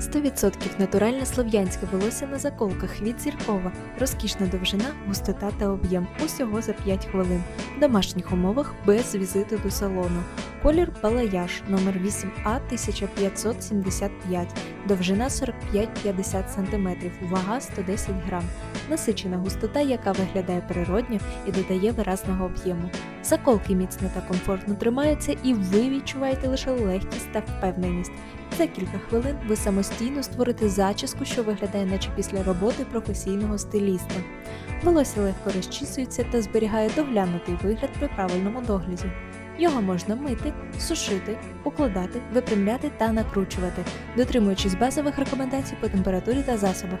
100% натуральне слов'янське волосся на заколках від зіркова, розкішна довжина, густота та об'єм усього за 5 хвилин. В домашніх умовах без візиту до салону. Колір балаяж номер 8А 1575, довжина 45-50 см, вага 110 грам. Насичена густота, яка виглядає природньо і додає виразного об'єму. Заколки міцно та комфортно тримаються, і ви відчуваєте лише легкість та впевненість. За кілька хвилин ви самостійно створите зачіску, що виглядає наче після роботи професійного стиліста. Волосся легко розчісується та зберігає доглянутий вигляд при правильному догляді. Його можна мити, сушити, укладати, випрямляти та накручувати, дотримуючись базових рекомендацій по температурі та засобах.